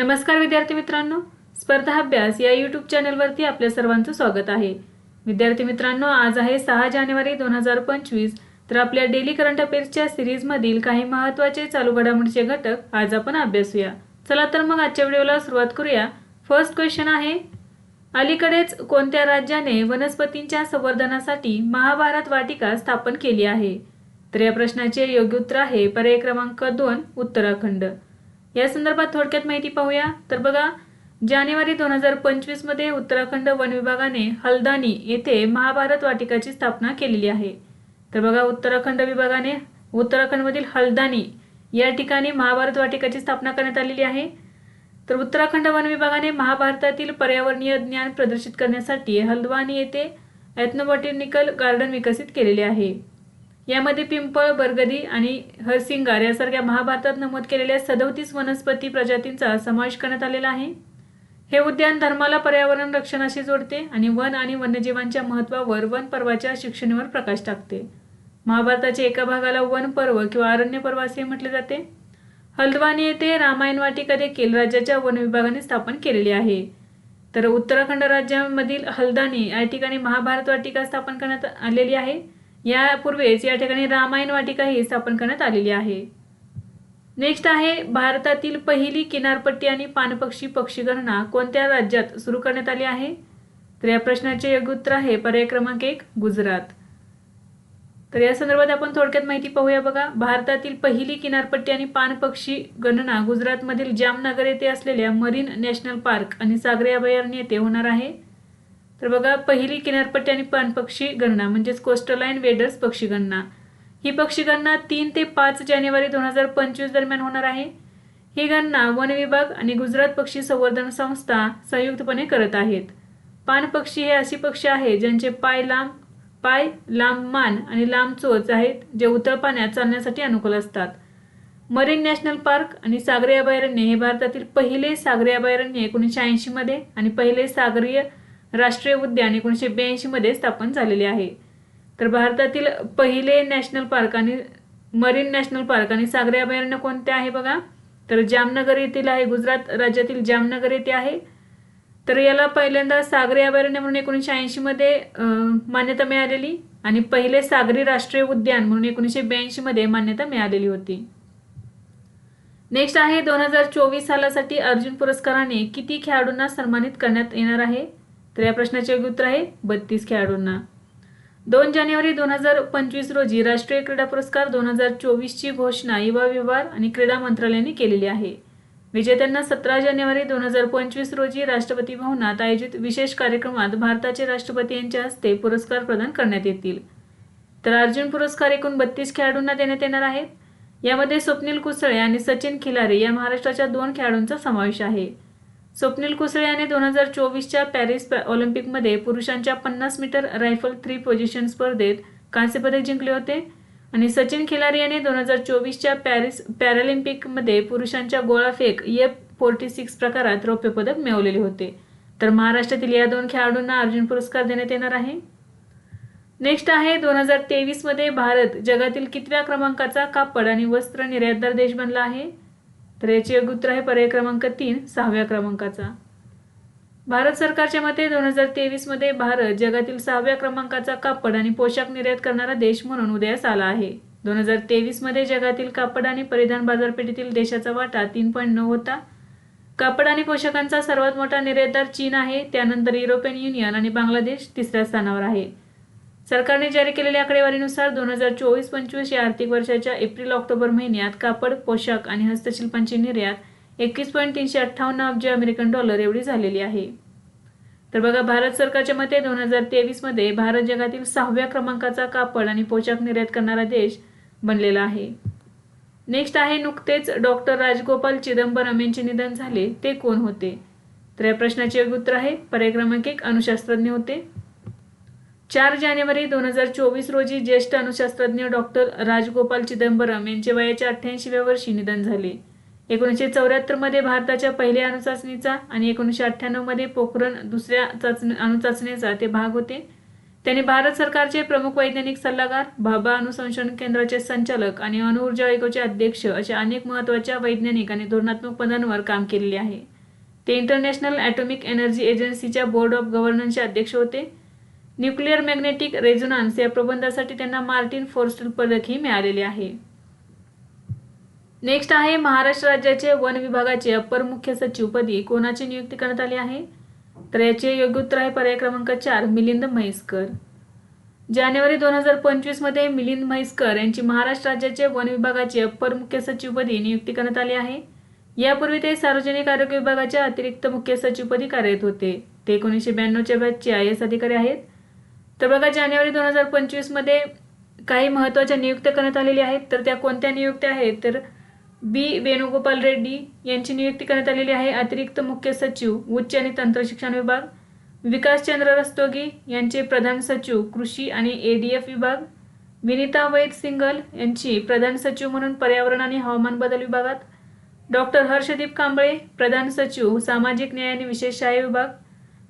नमस्कार विद्यार्थी मित्रांनो. स्पर्धा अभ्यास या यूट्यूब चॅनलवरती आपल्या सर्वांचं स्वागत आहे. विद्यार्थी मित्रांनो आज आहे सहा जानेवारी दोन हजार पंचवीस. तर आपल्या डेली करंट अफेअर्सच्या सिरीजमधील काही महत्त्वाचे चालू घडामोडीचे घटक आज आपण अभ्यासूया. चला तर मग आजच्या व्हिडिओला सुरुवात करूया. फर्स्ट क्वेश्चन आहे अलीकडेच कोणत्या राज्याने वनस्पतींच्या संवर्धनासाठी महाभारत वाटिका स्थापन केली आहे? तर या प्रश्नाचे योग्य उत्तर आहे पर्याय क्रमांक दोन उत्तराखंड. या संदर्भात थोडक्यात माहिती पाहूया. तर बघा जानेवारी दोन हजार पंचवीसमध्ये उत्तराखंड वन विभागाने हल्दानी येथे महाभारत वाटिकाची स्थापना केलेली आहे. तर बघा उत्तराखंड विभागाने उत्तराखंडमधील हल्दानी या ठिकाणी महाभारत वाटिकाची स्थापना करण्यात आलेली आहे. तर उत्तराखंड वन विभागाने महाभारतातील पर्यावरणीय ज्ञान प्रदर्शित करण्यासाठी हल्द्वानी येथे एथनोबॉटॅनिकल गार्डन विकसित केलेले आहे. यामध्ये पिंपळ बरगदी आणि हरसिंगार यासारख्या महाभारतात नमूद केलेल्या सदोतीस वनस्पती प्रजातींचा समावेश करण्यात आलेला आहे. हे उद्यान धर्माला पर्यावरण रक्षणाशी जोडते आणि वन आणि वन्यजीवांच्या महत्त्वावर वन पर्वाच्या शिक्षणेवर प्रकाश टाकते. महाभारताच्या एका भागाला वन पर्व किंवा अरण्य पर्व असे म्हटले जाते. हल्द्वानी येथे रामायण वाटिका देखील राज्याच्या वन विभागाने स्थापन केलेली आहे. तर उत्तराखंड राज्यामधील हल्दानी या ठिकाणी महाभारत वाटिका स्थापन करण्यात आलेली आहे. यापूर्वीच या ठिकाणी रामायण वाटिका ही स्थापन करण्यात आलेली आहे. नेक्स्ट आहे भारतातील पहिली किनारपट्टी आणि पाणपक्षी पक्षीगणना कोणत्या राज्यात सुरू करण्यात आली आहे? तर या प्रश्नाचे योग्य उत्तर आहे पर्याय क्रमांक एक गुजरात. तर या संदर्भात आपण थोडक्यात माहिती पाहूया बघा. भारतातील पहिली किनारपट्टी आणि पाणपक्षी गणना गुजरातमधील जामनगर येथे असलेल्या मरीन नॅशनल पार्क आणि सागरी अभयारण्य येथे होणार आहे. तर बघा पहिली किनारपट्टी आणि पाणपक्षी गणना म्हणजेच कोस्टलाईन वेडर्स पक्षी गणना. ही पक्षी गणना तीन ते पाच जानेवारी दोन हजार पंचवीस दरम्यान होणार आहे. ही गणना वन विभाग आणि गुजरात पक्षी संवर्धन संस्था संयुक्तपणे करत आहेत. पाणपक्षी हे अशी पक्षी आहेत ज्यांचे पाय लांब पाय लांब मान आणि लांब चोच आहेत जे उतळ पाण्यात चालण्यासाठी अनुकूल असतात. मरीन नॅशनल पार्क आणि सागरी अभयारण्य हे भारतातील पहिले सागरी अभयारण्य एकोणीसशे ऐंशीमध्ये आणि पहिले सागरीय राष्ट्रीय उद्यान एकोणीसशे ब्याऐंशीमध्ये स्थापन झालेले आहे. तर भारतातील पहिले नॅशनल पार्क आणि मरीन नॅशनल पार्क आणि सागरी अभयारण्य कोणते आहे बघा? तर जामनगर येथील आहे गुजरात राज्यातील जामनगर येथे आहे. तर याला पहिल्यांदा सागरी अभयारण्य म्हणून एकोणीसशे ऐंशीमध्ये मान्यता मिळालेली आणि पहिले सागरी राष्ट्रीय उद्यान म्हणून एकोणीसशे ब्याऐंशीमध्ये मान्यता मिळालेली होती. नेक्स्ट आहे दोन हजार चोवीस सालासाठी अर्जुन पुरस्काराने किती खेळाडूंना सन्मानित करण्यात येणार आहे? तर या प्रश्नाचे योग्य उत्तर आहे बत्तीस खेळाडूंना. दोन जानेवारी दोन हजार पंचवीस रोजी राष्ट्रीय क्रीडा पुरस्कार दोन हजार चोवीसची घोषणा युवा व्यवहार आणि क्रीडा मंत्रालयाने केलेली आहे. विजेत्यांना सतरा जानेवारी दोन हजार पंचवीस रोजी राष्ट्रपती भवनात आयोजित विशेष कार्यक्रमात भारताचे राष्ट्रपती यांच्या हस्ते पुरस्कार प्रदान करण्यात येतील. तर अर्जुन पुरस्कार एकूण बत्तीस खेळाडूंना देण्यात येणार आहेत. यामध्ये स्वप्नील कुसळे आणि सचिन खिलारे या महाराष्ट्राच्या दोन खेळाडूंचा समावेश आहे. स्वप्नील कुसळे याने दोन हजार चोवीसच्या पॅरिस ऑलिम्पिकमध्ये पुरुषांच्या पन्नास मीटर रायफल थ्री पोझिशन स्पर्धेत कांस्यपदक जिंकले होते. आणि सचिन खिलारी याने दोन हजार चोवीसच्या पॅरिस पॅरालिम्पिकमध्ये पुरुषांच्या गोळाफेक एफ फोर्टी सिक्स प्रकारात रौप्य पदक मिळवलेले होते. तर महाराष्ट्रातील या दोन खेळाडूंना अर्जुन पुरस्कार देण्यात येणार आहे. नेक्स्ट आहे दोन हजार तेवीसमध्ये भारत जगातील कितव्या क्रमांकाचा कापड आणि वस्त्र निर्यातदार देश बनला आहे? तर याचे योग्य उत्तर आहे पर्याय क्रमांक तीन सहाव्या क्रमांकाचा. भारत सरकारच्या मते दोन हजार तेवीसमध्ये भारत जगातील सहाव्या क्रमांकाचा कापड आणि पोशाख निर्यात करणारा देश म्हणून उदयास आला आहे. दोन हजार तेवीसमध्ये जगातील कापड आणि परिधान बाजारपेठेतील देशाचा वाटा तीन पॉईंट नऊ होता. कापड आणि पोशाखांचा सर्वात मोठा निर्यातदार चीन आहे. त्यानंतर युरोपियन युनियन आणि बांगलादेश तिसऱ्या स्थानावर आहे. सरकारने जारी केलेल्या आकडेवारीनुसार दोन हजार चोवीस पंचवीस या आर्थिक वर्षाच्या एप्रिल ऑक्टोबर महिन्यात कापड पोशाख आणि हस्तशिल्पांची निर्यात एकवीस पॉईंट तीनशे अठ्ठावन्न अब्ज अमेरिकन डॉलर एवढी झालेली आहे. तर बघा भारत सरकारच्या मते दोन हजार तेवीसमध्ये भारत जगातील सहाव्या क्रमांकाचा कापड आणि पोशाख निर्यात करणारा देश बनलेला आहे. नेक्स्ट आहे नुकतेच डॉक्टर राजगोपाल चिदंबरम यांचे निधन झाले ते कोण होते? तर या प्रश्नाचे योग्य उत्तर आहे पर्याय क्रमांक एक अणुशास्त्रज्ञ होते. चार जानेवारी दोन हजार चोवीस रोजी ज्येष्ठ अणुशास्त्रज्ञ डॉक्टर राजगोपाल चिदंबरम यांचे वयाच्या अठ्ठ्याऐंशीव्या वर्षी निधन झाले. एकोणीसशे चौऱ्याहत्तरमध्ये भारताच्या पहिल्या अणुचाचणीचा आणि एकोणीसशे अठ्ठ्याण्णवमध्ये पोखरण दुसऱ्या चाचणी अणुचाचणीचा ते भाग होते. त्यांनी भारत सरकारचे प्रमुख वैज्ञानिक सल्लागार भाभा अणुसंशोधन केंद्राचे संचालक आणि अणुऊर्जा आयोगाचे अध्यक्ष अशा अनेक महत्त्वाच्या वैज्ञानिक आणि धोरणात्मक पदांवर काम केलेले आहे. ते इंटरनॅशनल ॲटॉमिक एनर्जी एजन्सीच्या बोर्ड ऑफ गव्हर्नन्सचे अध्यक्ष होते. न्यूक्लिअर मॅग्नेटिक रेझोनान्स या प्रबंधासाठी त्यांना मार्टिन फोर्स्टल पदकही मिळालेले आहे. नेक्स्ट आहे महाराष्ट्र राज्याचे वन विभागाचे अपर मुख्य सचिवपदी कोणाची नियुक्ती करण्यात आली आहे? तर याचे योग्य उत्तर आहे पर्याय क्रमांक चार मिलिंद म्हैसकर. जानेवारी दोन हजार पंचवीसमध्ये मिलिंद म्हैसकर यांची महाराष्ट्र राज्याचे वन विभागाचे अपर मुख्य सचिवपदी नियुक्ती करण्यात आली आहे. यापूर्वी ते सार्वजनिक आरोग्य विभागाच्या अतिरिक्त मुख्य सचिवपदी कार्यरत होते. ते एकोणीसशे ब्याण्णवच्या बॅचचे आय एस अधिकारी आहेत. तर बघा जानेवारी दोन हजार पंचवीसमध्ये काही महत्त्वाच्या नियुक्त्या करण्यात आलेल्या आहेत. तर त्या कोणत्या नियुक्त्या आहेत? तर बी. वेणुगोपाल रेड्डी यांची नियुक्ती करण्यात आलेली आहे. अतिरिक्त मुख्य सचिव उच्च आणि तंत्रशिक्षण विभाग. विकासचंद्र रस्तोगी यांचे प्रधान सचिव कृषी आणि ए डी एफ विभाग. विनिता वैद सिंगल यांची प्रधान सचिव म्हणून पर्यावरण आणि हवामान बदल विभागात. डॉक्टर हर्षदीप कांबळे प्रधान सचिव सामाजिक न्याय आणि विशेष सहाय्य विभाग.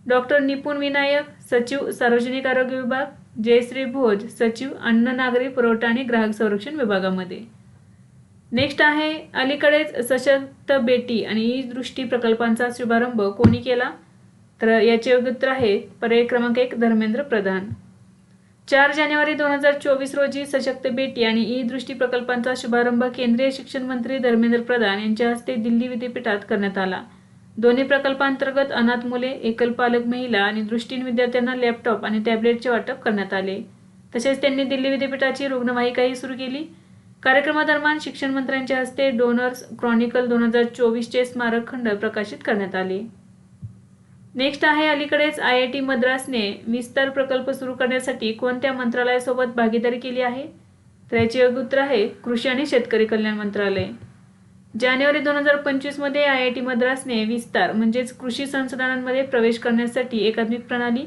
डॉक्टर निपुण विनायक सचिव सार्वजनिक आरोग्य विभाग जयश्री भोज सचिव अन्न नागरी पुरवठा आणि ग्राहक संरक्षण विभागामध्ये. नेक्स्ट आहे अलीकडेच सशक्त बेटी आणि ई दृष्टी प्रकल्पांचा शुभारंभ कोणी केला? तर याचे योग्य उत्तर आहे पर्याय क्रमांक एक धर्मेंद्र प्रधान. चार जानेवारी दोन हजार चोवीस रोजी सशक्त बेटी आणि ई दृष्टी प्रकल्पांचा शुभारंभ केंद्रीय शिक्षण मंत्री धर्मेंद्र प्रधान यांच्या हस्ते दिल्ली विद्यापीठात करण्यात आला. दोन्ही प्रकल्पांतर्गत अनाथ मुले एकल पालक महिला आणि दृष्टीन विद्यार्थ्यांना लॅपटॉप आणि टॅबलेटचे वाटप करण्यात आले. तसेच त्यांनी दिल्ली विद्यापीठाची रुग्णवाहिकाही सुरू केली. कार्यक्रमादरम्यान शिक्षण मंत्र्यांच्या हस्ते डोनर्स क्रॉनिकल दोन हजार चोवीसचे स्मारक खंड प्रकाशित करण्यात आले. नेक्स्ट आहे अलीकडेच आय आय टी मद्रासने विस्तार प्रकल्प सुरू करण्यासाठी कोणत्या मंत्रालयासोबत भागीदारी केली आहे? तर याचे उत्तर आहे कृषी आणि शेतकरी कल्याण मंत्रालय. जानेवारी दोन हजार पंचवीसमध्ये आय आय टी मद्रासने विस्तार म्हणजेच कृषी संसाधनांमध्ये प्रवेश करण्यासाठी एकात्मिक प्रणाली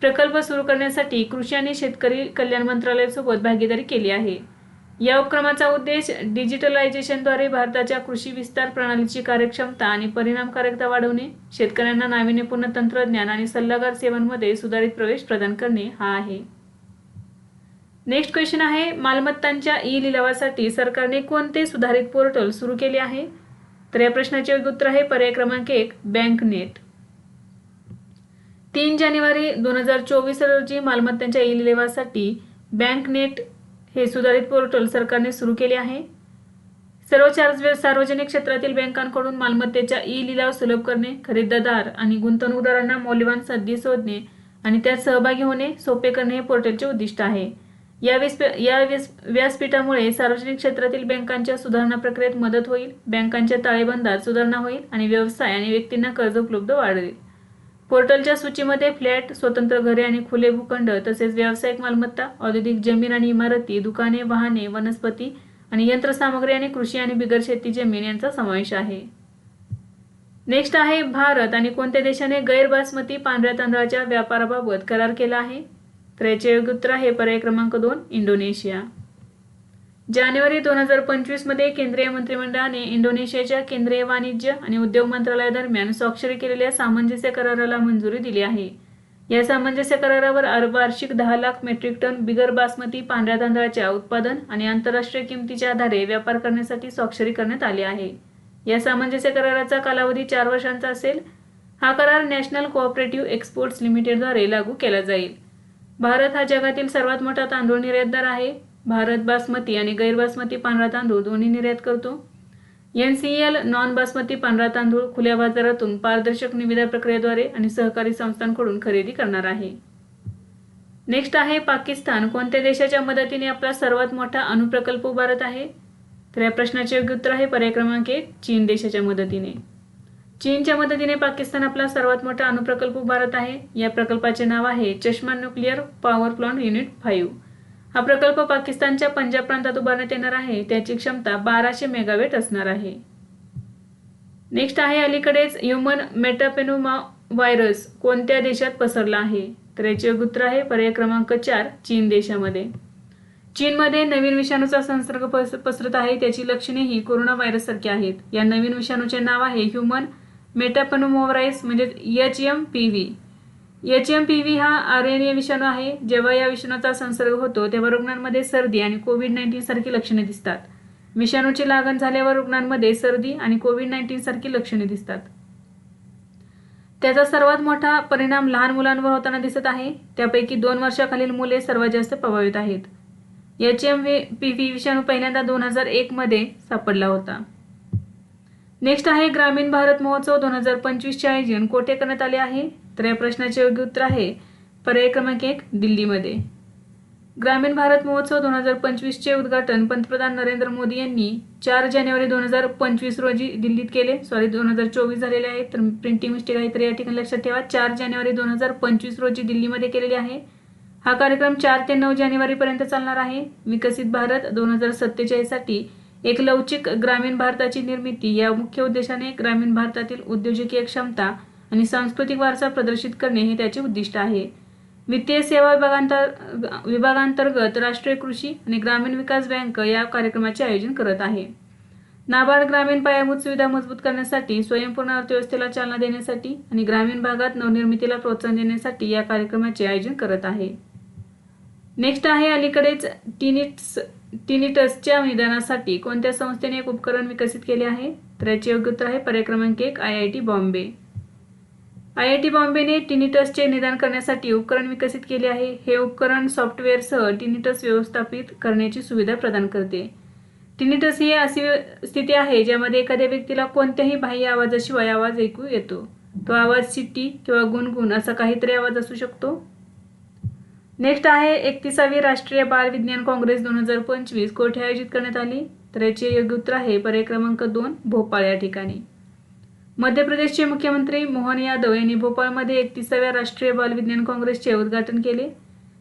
प्रकल्प सुरू करण्यासाठी कृषी आणि शेतकरी कल्याण मंत्रालयासोबत भागीदारी केली आहे. या उपक्रमाचा उद्देश डिजिटलायझेशनद्वारे भारताच्या कृषी विस्तार प्रणालीची कार्यक्षमता आणि परिणामकारकता वाढवणे शेतकऱ्यांना नाविन्यपूर्ण तंत्रज्ञान आणि सल्लागार सेवांमध्ये सुधारित प्रवेश प्रदान करणे हा आहे. नेक्स्ट क्वेश्चन आहे मालमत्तांच्या ई लिलावासाठी सरकारने कोणते सुधारित पोर्टल सुरू केले आहे? तर या प्रश्नाचे योग्य उत्तर आहे पर्याय क्रमांक एक बँक नेट तीन जानेवारी दोन हजार चोवीस रोजी मालमत्तांच्या ई लिलावासाठी बँक नेट हे सुधारित पोर्टल सरकारने सुरू केले आहे. सर्व चार सार्वजनिक क्षेत्रातील बँकांकडून मालमत्तेच्या ई लिलाव सुलभ करणे खरेदीदार आणि गुंतवणूकदारांना मौल्यवान संधी शोधणे आणि त्यात सहभागी होणे सोपे करणे हे पोर्टलचे उद्दिष्ट आहे. या या व्यास व्यासपीठामुळे सार्वजनिक क्षेत्रातील बँकांच्या सुधारणा प्रक्रियेत मदत होईल बँकांच्या ताळेबंदात सुधारणा होईल आणि व्यवसाय आणि व्यक्तींना कर्ज उपलब्ध वाढेल. पोर्टलच्या सूचीमध्ये फ्लॅट स्वतंत्र घरे आणि खुले भूखंड तसेच व्यावसायिक मालमत्ता औद्योगिक जमीन आणि इमारती दुकाने वाहने वनस्पती आणि यंत्रसामग्री आणि कृषी आणि बिगर शेती जमीन यांचा समावेश आहे. नेक्स्ट आहे भारत आणि कोणत्या देशाने गैरबासमती पांढऱ्या तांदळाच्या व्यापाराबाबत करार केला आहे? तर याचे हे पर्याय क्रमांक दोन इंडोनेशिया. जानेवारी दोन हजार पंचवीसमध्ये केंद्रीय मंत्रिमंडळाने इंडोनेशियाच्या केंद्रीय वाणिज्य आणि उद्योग मंत्रालयादरम्यान स्वाक्षरी केलेल्या सामंजस्य कराराला मंजुरी दिली आहे. या सामंजस्य करारावर वार्षिक दहा लाख मेट्रिक टन बिगर बासमती पांढऱ्या तांदळाच्या उत्पादन आणि आंतरराष्ट्रीय किमतीच्या आधारे व्यापार करण्यासाठी स्वाक्षरी करण्यात आली आहे. या सामंजस्य कराराचा कालावधी चार वर्षांचा असेल. हा करार नॅशनल कोऑपरेटिव्ह एक्सपोर्ट्स लिमिटेडद्वारे लागू केला जाईल. भारत हा जगातील सर्वात मोठा तांदूळ निर्यातदार आहे. भारत बासमती आणि गैरबासमती पांढरा तांदूळ दोन्ही निर्यात करतो. N C L non basmati पांढरा तांदूळ खुल्या बाजारातून पारदर्शक निविदा प्रक्रियेद्वारे आणि सहकारी संस्थांकडून खरेदी करणार आहे. नेक्स्ट आहे पाकिस्तान. कोणत्या देशाच्या मदतीने आपला सर्वात मोठा अणुप्रकल्प उभारत आहे? तर या प्रश्नाचे योग्य उत्तर आहे पर्याय क्रमांक एक चीन देशाच्या मदतीने. चीनच्या मदतीने पाकिस्तान आपला सर्वात मोठा अणुप्रकल्प उभारत आहे. या प्रकल्पाचे नाव आहे Chashma nuclear power plant unit five. हा प्रकल्प पाकिस्तानच्या पंजाब प्रांतात उभारण्यात येणार आहे. त्याची क्षमता बाराशे मेगावेट असणार आहे. नेक्स्ट आहे अलीकडेच ह्युमन मेटापेनोमा व्हायरस कोणत्या देशात पसरला आहे? तर याचे उत्तर आहे पर्याय क्रमांक चार चीन देशामध्ये. चीनमध्ये नवीन विषाणूचा संसर्ग पसरत आहे. त्याची लक्षणे ही कोरोना व्हायरस सारखी आहेत. या नवीन विषाणूचे नाव आहे ह्युमन मेटापनोमोव्हायरस म्हणजे H M P V H M P V हा आर एन ए विषाणू आहे. जेव्हा या विषाणूचा संसर्ग होतो तेव्हा रुग्णांमध्ये सर्दी आणि कोविड नाईन्टीन सारखी लक्षणे दिसतात. विषाणूची लागण झाल्यावर रुग्णांमध्ये सर्दी आणि कोविड नाईन्टीन सारखी लक्षणे दिसतात. त्याचा सर्वात मोठा परिणाम लहान मुलांवर होताना दिसत आहे. त्यापैकी दोन वर्षाखालील मुले सर्वात जास्त प्रभावित आहेत. H M V P V विषाणू पहिल्यांदा दोन हजार एकमध्ये सापडला होता. नेक्स्ट आहे ग्रामीण भारत महोत्सव दोन हजार पंचवीसचे आयोजन कोठे करण्यात आले आहे? तर या प्रश्नाचे योग्य उत्तर आहे पर्याय क्रमांक एक दिल्लीमध्ये. ग्रामीण भारत महोत्सव दोन हजार पंचवीसचे उद्घाटन पंतप्रधान नरेंद्र मोदी यांनी चार जानेवारी दोन हजार पंचवीस रोजी दिल्लीत केले. सॉरी दोन हजार चोवीस झालेले आहे तर प्रिंटिंग मिस्टेक आहे तर या ठिकाणी लक्षात ठेवा. चार जानेवारी दोन हजार पंचवीस रोजी दिल्लीमध्ये केलेले आहे. हा कार्यक्रम चार ते नऊ जानेवारीपर्यंत चालणार आहे. विकसित भारत दोन हजार सत्तेचाळीससाठी एक लवचिक ग्रामीण भारताची निर्मिती या मुख्य उद्देशाने ग्रामीण भारतातील उद्योजकीय क्षमता आणि सांस्कृतिक वारसा प्रदर्शित करणे हे त्याचे उद्दिष्ट आहे. वित्तीय सेवा विभागांतर विभागांतर्गत राष्ट्रीय कृषी आणि ग्रामीण विकास बँक या कार्यक्रमाचे आयोजन करत आहे. नाबार्ड ग्रामीण पायाभूत सुविधा मजबूत करण्यासाठी स्वयंपूर्ण अर्थव्यवस्थेला चालना देण्यासाठी आणि ग्रामीण भागात नवनिर्मितीला प्रोत्साहन देण्यासाठी या कार्यक्रमाचे आयोजन करत आहे. नेक्स्ट आहे अलीकडेच टिनिट्स टिनिटसच्या निदानासाठी कोणत्या संस्थेने एक उपकरण विकसित केले आहे? तर याचे योग्य उत्तर आहे पर्याय क्रमांक एक I I T Bombay. I I T बॉम्बेने टिनिटसचे निदान करण्यासाठी उपकरण विकसित केले आहे. हे उपकरण सॉफ्टवेअरसह टिनिटस व्यवस्थापित करण्याची सुविधा प्रदान करते. टिनिटस ही अशी स्थिती आहे ज्यामध्ये एखाद्या व्यक्तीला कोणत्याही बाह्य आवाजाशिवाय आवाज ऐकू येतो. तो आवाज सिटी किंवा गुणगुण असा काहीतरी आवाज असू शकतो. नेक्स्ट आहे एकतीसावी राष्ट्रीय बाल विज्ञान काँग्रेस दोन हजार पंचवीस. कोठे आयोजित करण्यात आली? तर याचे योग्य उत्तर आहे पर्याय क्रमांक दोन भोपाळ या ठिकाणी. मध्य प्रदेशचे मुख्यमंत्री मोहन यादव यांनी भोपाळमध्ये एकतीसाव्या राष्ट्रीय बाल विज्ञान काँग्रेसचे उद्घाटन केले.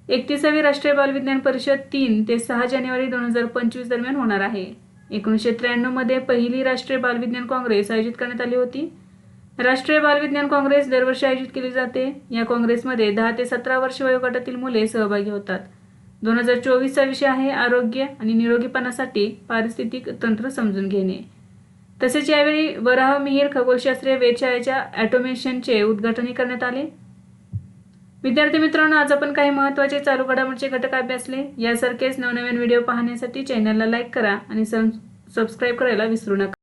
एकतीसावी राष्ट्रीय बाल विज्ञान परिषद तीन ते सहा जानेवारी दोन हजार पंचवीस दरम्यान होणार आहे. एकोणीसशे त्र्याण्णवमध्ये पहिली राष्ट्रीय बाल विज्ञान काँग्रेस आयोजित करण्यात आली होती. राष्ट्रीय बालविज्ञान काँग्रेस दरवर्षी आयोजित केली जाते. या काँग्रेसमध्ये दहा ते सतरा वर्ष वयोगटातील मुले सहभागी होतात. दोन हजार चोवीसचा विषय आहे आरोग्य आणि निरोगीपणासाठी पारिस्थितिक तंत्र समजून घेणे. तसेच यावेळी वराह मिहीर खगोलशास्त्रीय वेधशाळेच्या ॲटोमेशनचे उद्घाटनही करण्यात आले. विद्यार्थी मित्रांनो आज आपण काही महत्त्वाचे चालू घडामोडीचे घटक अभ्यासले. यासारखेच नवनवीन व्हिडिओ पाहण्यासाठी चॅनलला लाईक करा आणि सबस्क्राईब करायला विसरू नका.